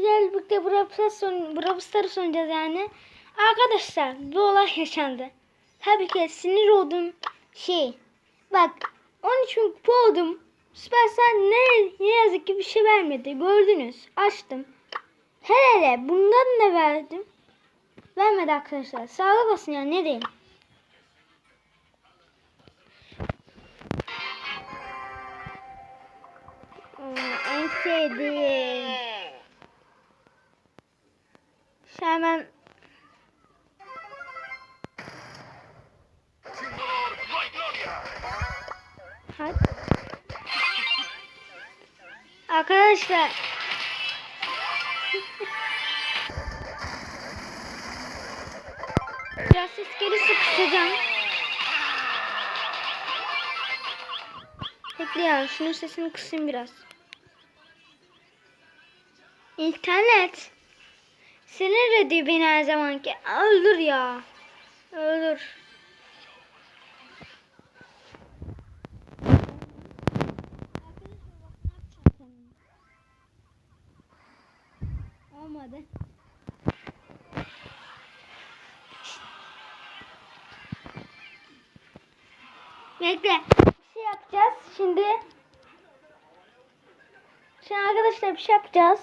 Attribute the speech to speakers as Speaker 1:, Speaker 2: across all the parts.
Speaker 1: Güzel birlikte Brawl Stars oynayacağız yani. Arkadaşlar bir olay yaşandı. Tabii ki sinir oldum şey. Bak 13 bin kupa oldum. Süpersel ne, ne yazık ki bir şey vermedi. Gördünüz. Açtım. Hele hele bundan ne verdim? Vermedi arkadaşlar. Sağlık olsun ya ne diyeyim. En sevdiğim. Şu hemen Hadi. Arkadaşlar. Biraz ses gelirse kısacağım. Bekle ya şunun sesini kısayım biraz. İnternet. Sinir ediyor beni her zamanki. Öldür ya. Öldür. Olmadı. Bekle. Bir şey yapacağız şimdi. Şimdi arkadaşlar bir şey yapacağız.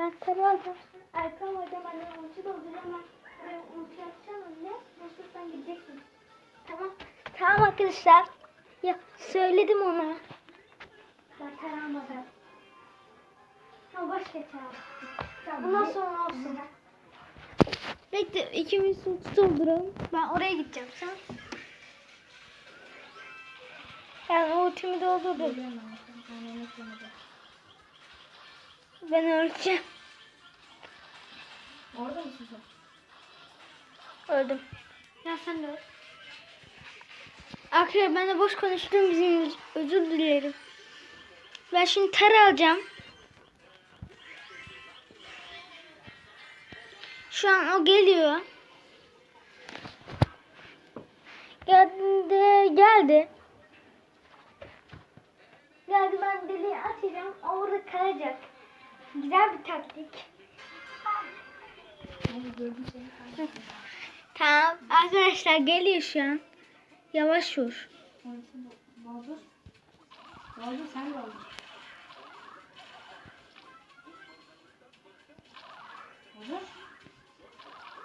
Speaker 1: Ben karı alacağım. Erkan hocam anne ulti dolduracağım ben. Buraya ulti yapacağım anne. Nasıl sen gideceksin. Tamam. Tamam arkadaşlar. Ya söyledim ona. Zaten almadan. Tamam başka çağır. Tamam. Bundan sonra olsun. Bekle ikimiz ulti dolduralım. Ben oraya gideceğim sen. Ben ultimi doldurdum. Ben öleceğim.
Speaker 2: Orada mısın sen?
Speaker 1: Öldüm. Ya sen de öl. Arkadaşlar ben de boş konuştum bizim öz- özür dilerim. Ben şimdi tar alacağım. Şu an o geliyor. Geldi, geldi. Geldi ben deliği atacağım. Orada kalacak. Güzel bir taktik. Tamam arkadaşlar geliyor şu an. Yavaş vur.
Speaker 2: Baldur. Baldur sen. Baldur.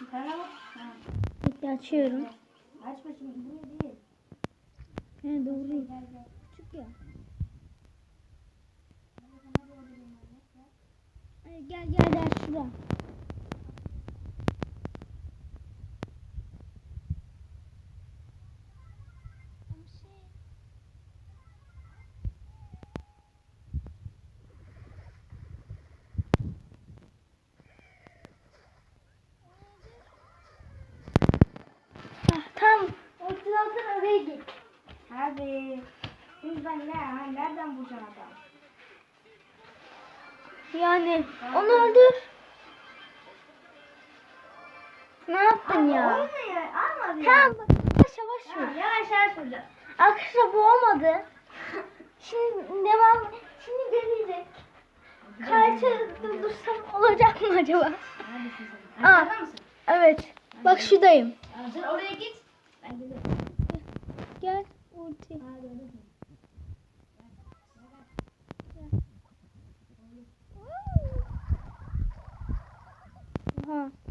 Speaker 2: Bir tane bak.
Speaker 1: Bekle açıyorum.
Speaker 2: Açma şimdi değil.
Speaker 1: He doğru. Küçük ya. Hadi gel gel gel şuraya. Ah.
Speaker 2: Hadi. Şimdi ben ne? Nereden bulacaksın adam?
Speaker 1: Yani onu öldür. Ne yaptın ya?
Speaker 2: Olmuyor. Almadı.
Speaker 1: Tamam yavaş yavaş vur.
Speaker 2: yavaş yavaş vuracağım.
Speaker 1: Arkadaşlar bu olmadı. Şimdi devam. Şimdi gelecek. Kaçı durdursam olacak mı acaba?
Speaker 2: Neredesin sen?
Speaker 1: Aa.
Speaker 2: Mısın?
Speaker 1: Evet. Bak şuradayım.
Speaker 2: Sen oraya git. Ben geliyorum.
Speaker 1: Gel. Ulti.
Speaker 2: Ha,
Speaker 1: Aha.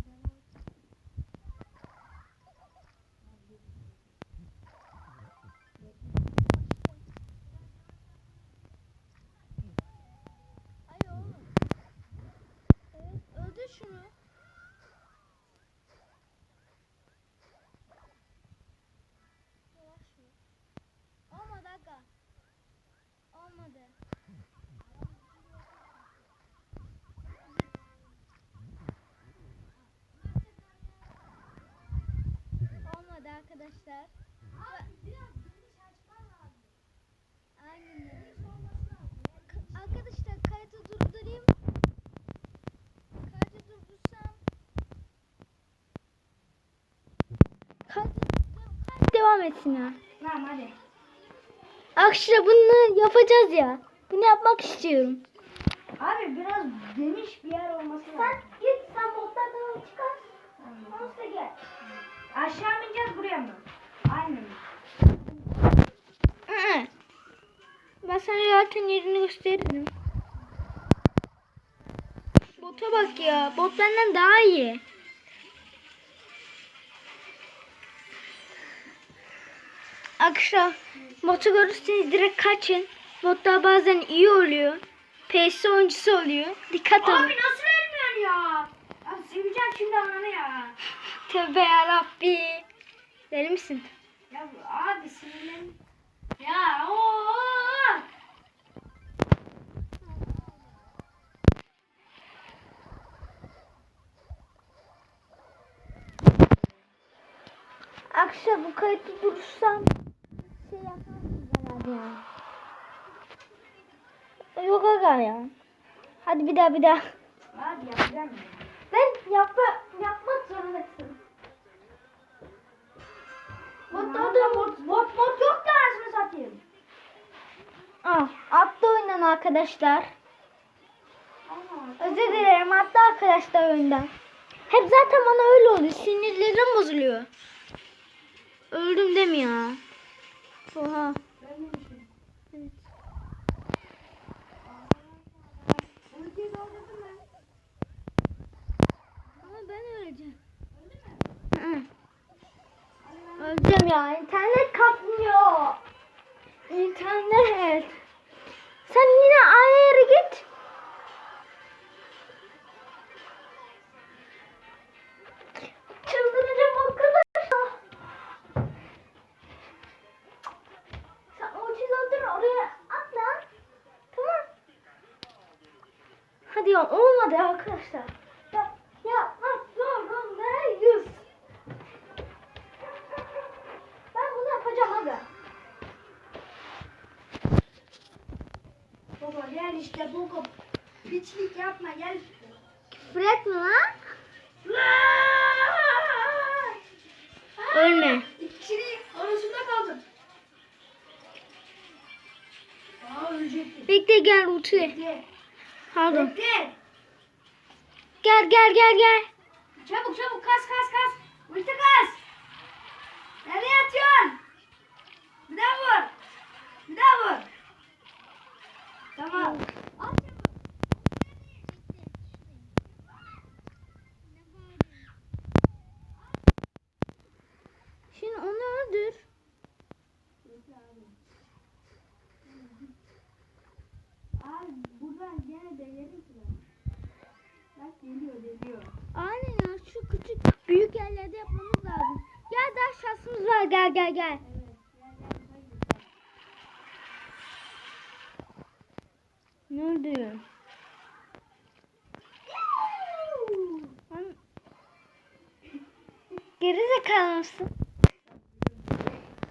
Speaker 1: Arkadaşlar. Aynen Arkadaşlar kaydı durdurayım. Kaydı durdursam. Kaydı, kaydı devam etsin ya.
Speaker 2: Tamam hadi.
Speaker 1: Arkadaşlar bunu yapacağız ya. Bunu yapmak istiyorum.
Speaker 2: Abi biraz geniş bir yer olması
Speaker 1: Sen
Speaker 2: lazım.
Speaker 1: git sen botlardan çıkar.
Speaker 2: Tamam.
Speaker 1: Onu da gel.
Speaker 2: Aşağı mı ineceğiz buraya mı? Aynen.
Speaker 1: Ben sana zaten yerini gösteririm. Bota bak ya. Bot benden daha iyi. Akşam botu görürseniz direkt kaçın. Botlar bazen iyi oluyor. PS oyuncusu oluyor. Dikkat
Speaker 2: Abi
Speaker 1: olun.
Speaker 2: nasıl ölmüyorsun ya? Abi seveceğim şimdi ananı ya.
Speaker 1: Tövbe yarabbi. Deli misin?
Speaker 2: Ya bu- abi sinirlen. Ya ooo.
Speaker 1: Akşam bu kayıtlı durursam şey yaparsın herhalde ya. Yok aga ya. Hadi bir daha bir daha.
Speaker 2: Abi yapacağım ya.
Speaker 1: Ben yapma,
Speaker 2: bot, bot, yok da anasını satayım.
Speaker 1: Ah, atlı oynan arkadaşlar.
Speaker 2: Aa,
Speaker 1: Özür dilerim atlı arkadaşlar oyundan. Hep zaten bana öyle oluyor. Sinirlerim bozuluyor. Öldüm değil mi ya? Oha.
Speaker 2: ben.
Speaker 1: Evet. Ama öleceğim.
Speaker 2: Öldü mü?
Speaker 1: Hı. Öleceğim ya. İnternet kapmıyor. İnternet. Sen yine aynı yere git. Çıldıracağım arkadaşlar. Sen o çizgileri oraya atla. Tamam. Hadi ya olmadı arkadaşlar.
Speaker 2: İşte baba. Piçlik yapma gel.
Speaker 1: Küfür etme lan. Ölme.
Speaker 2: İkisini arasında kaldım. Aa ölecektim.
Speaker 1: Bekle gel Utu.
Speaker 2: Bekle.
Speaker 1: Pardon.
Speaker 2: Bekle.
Speaker 1: Gel gel gel gel.
Speaker 2: Çabuk çabuk kas kas kas. Ulti kas. Nereye atıyorsun? Bir daha vur. Bir daha vur. Tamam.
Speaker 1: Şimdi onu öldür.
Speaker 2: Abi. Buradan gene denerim ki ben. Bak geliyor geliyor.
Speaker 1: Aynen ya şu küçük büyük yerlerde yapmamız lazım. Gel daha şansımız var gel gel gel.
Speaker 2: Evet. Gel gel hadi.
Speaker 1: Ne oldu? Lan- Geri zekalı mısın?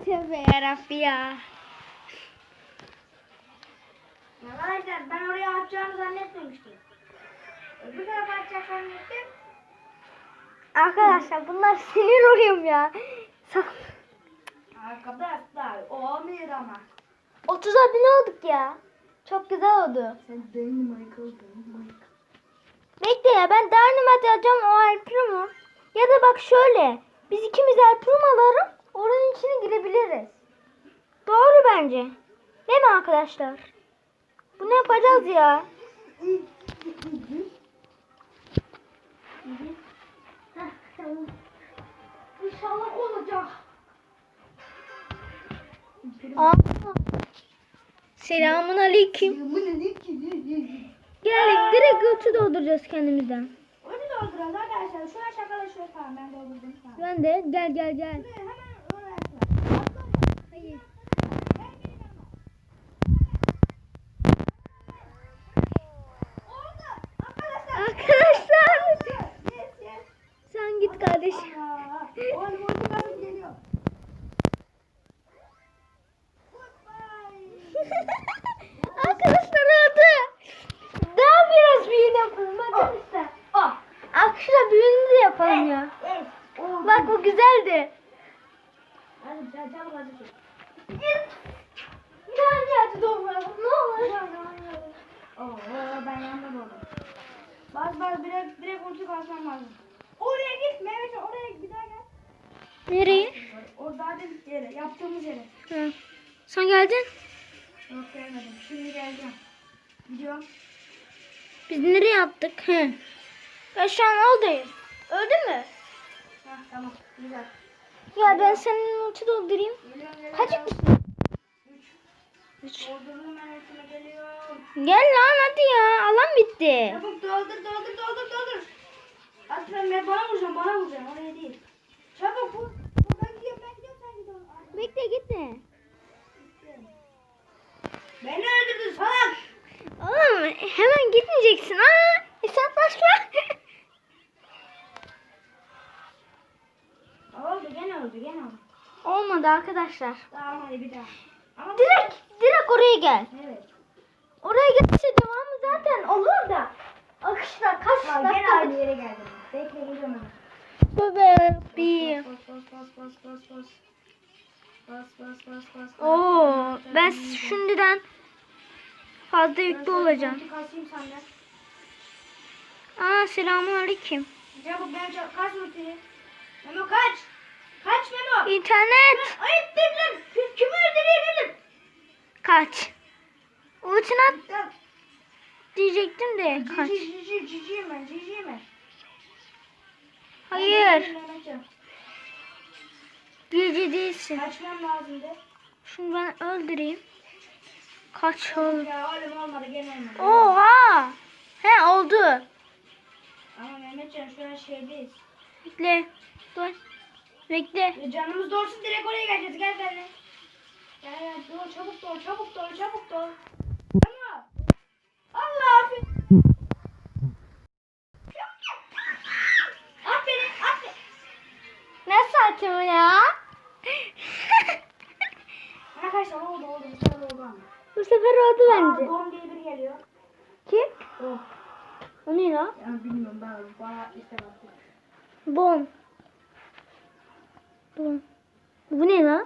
Speaker 1: Tövbe yarabbi ya.
Speaker 2: Arkadaşlar ben oraya atacağını zannetmemiştim. Öbür tarafa atacak zannettim.
Speaker 1: Arkadaşlar bunlar sinir oluyorum ya.
Speaker 2: Arkadaşlar olmuyor ama.
Speaker 1: 30 abone olduk ya. Çok güzel oldu.
Speaker 2: Sen Dynamite ol.
Speaker 1: Bekle ya ben Dynamite alacağım o Alprumu. Ya da bak şöyle. Biz ikimiz Alprum alalım. Oranın içine girebiliriz. Doğru bence. Değil mi arkadaşlar? Bunu yapacağız ya.
Speaker 2: İnşallah olacak.
Speaker 1: Aa. Selamun aleyküm. Gel direkt götü dolduracağız kendimizden.
Speaker 2: Onu dolduralım arkadaşlar. Şu aşağıda şöyle tamam ben doldurdum. Tamam.
Speaker 1: Ben de gel gel gel.
Speaker 2: Şuraya hemen oraya atla.
Speaker 1: Hayır.
Speaker 2: Arkadaşlar.
Speaker 1: Sen git kardeşim.
Speaker 2: Oğlum ulti basıp geliyor. Goodbye.
Speaker 1: Arkadaşlar oldu. Daha biraz büyüğünü yapalım. Bakın işte.
Speaker 2: Ah.
Speaker 1: Arkadaşlar büyüğünü de yapalım ya.
Speaker 2: Evet. Oldu.
Speaker 1: Bak bu güzeldi.
Speaker 2: Hadi sen çabuk hadi. çek.
Speaker 1: Gel gel dolduralım. Ne olur.
Speaker 2: Oo ben yandım oğlum. Bas bas direkt, direkt ulti basmam lazım. Oraya git Mehmet oraya bir daha gel.
Speaker 1: Nereye?
Speaker 2: O daha dedik yere yaptığımız yere.
Speaker 1: Hı. Sen geldin.
Speaker 2: Yok gelmedim. Şimdi geleceğim. Gidiyorum.
Speaker 1: Biz nereye yaptık? Hı. Ben şu an oradayım. Öldü mü?
Speaker 2: Hah tamam güzel.
Speaker 1: Ya ben senin ulti doldurayım.
Speaker 2: Geliyorum geliyorum.
Speaker 1: Kaç?
Speaker 2: Üç. Doldurdum ben ultime geliyorum.
Speaker 1: Gel lan hadi ya. Alan bitti.
Speaker 2: Çabuk doldur doldur doldur doldur. Ben, ben bana vuracağım bana vuracağım oraya değil. Çabuk vur. Vur, Ben gidiyorum ben gidiyorum sen gidiyorsun. Ay,
Speaker 1: Bekle gitme.
Speaker 2: gittim. Beni öldürdün salak.
Speaker 1: Oğlum hemen gitmeyeceksin. Aa, hesap başla.
Speaker 2: Oldu gene oldu gene oldu.
Speaker 1: Olmadı arkadaşlar.
Speaker 2: Tamam hadi bir daha. Ama
Speaker 1: Direkt direkt oraya gel.
Speaker 2: Evet.
Speaker 1: Oraya gelse devamı zaten olur da. Akışlar kaç
Speaker 2: Bak gene
Speaker 1: dakika?
Speaker 2: aynı yere geldim. Bekle geliyorum hemen.
Speaker 1: Bebe bir.
Speaker 2: Bas bas bas bas bas bas. Bas bas bas bas.
Speaker 1: Oo, ben şimdiden fazla yüklü olacağım.
Speaker 2: kasayım senden.
Speaker 1: Aa selamun aleyküm.
Speaker 2: Çabuk ben çabuk kaç ultiyi. Memo kaç. Kaç Memo.
Speaker 1: İnternet
Speaker 2: Ayıp lan. Kim, kimi öldürebilirim?
Speaker 1: kaç. Ultin at diyecektim de kaç.
Speaker 2: Cici cici ben ciciyim ben.
Speaker 1: Hayır. Gece değilsin.
Speaker 2: Kaçmam lazımdı.
Speaker 1: Şunu ben öldüreyim. Kaç oldu?
Speaker 2: Ya oğlum olmadı gene olmadı.
Speaker 1: Oha. He oldu.
Speaker 2: Ama Mehmetcan şu an şeydeyiz.
Speaker 1: Bekle. Dur. Bekle.
Speaker 2: Ya canımız doğursun direkt oraya geleceğiz. Gel benimle. Gel gel doğ çabuk doğ çabuk doğ çabuk doğ. Bu
Speaker 1: ne lan?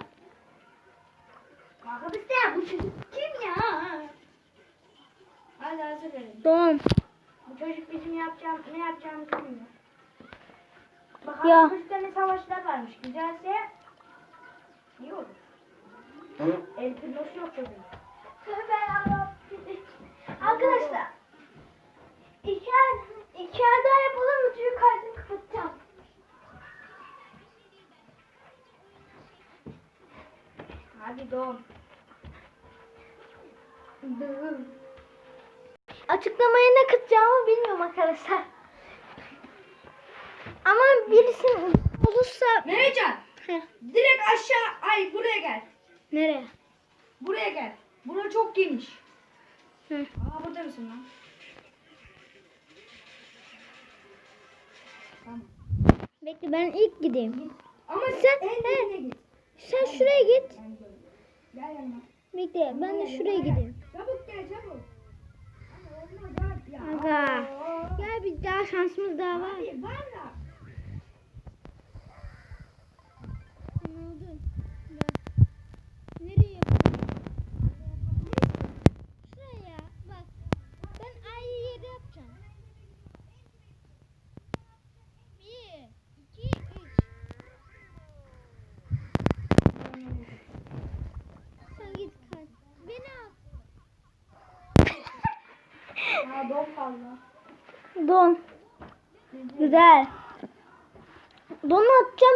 Speaker 2: Arkadaşlar bu çocuk kim ya? Hadi hazır verin.
Speaker 1: Bom.
Speaker 2: Bu çocuk bizim yapacağım, ne yapacağımızı bilmiyor. Bakalım
Speaker 1: Ya.
Speaker 2: ne savaşlar varmış. Güzelse iyi olur. El pirlosu yok çocuğun.
Speaker 1: Arkadaşlar. İki ay, iki ay
Speaker 2: Doğum.
Speaker 1: Açıklamaya ne katacağımı bilmiyorum arkadaşlar. Ama birisinin olursa...
Speaker 2: Mehmetcan
Speaker 1: Heh,
Speaker 2: direkt aşağı ay buraya gel.
Speaker 1: Nereye?
Speaker 2: Buraya gel. Bura çok geniş.
Speaker 1: Hı.
Speaker 2: Aa burada mısın lan? Tamam.
Speaker 1: Bekle ben ilk gideyim.
Speaker 2: Ama
Speaker 1: Sen-
Speaker 2: en dibine git.
Speaker 1: Sen şuraya git.
Speaker 2: Gel yanıma.
Speaker 1: Bekle ben de şuraya gideyim.
Speaker 2: Çabuk gel çabuk. Ama olmaz abi ya.
Speaker 1: Aga. Gel bir daha şansımız daha var.
Speaker 2: Abi var ya.
Speaker 1: Ne oldu? Gel. Nereye yapalım? Şuraya bak. Ben ayrı yere yapacağım. Bir, iki, üç. Sen git kaç. Beni al.
Speaker 2: Ya don fazla.
Speaker 1: Don. Güzel. Donu atacağım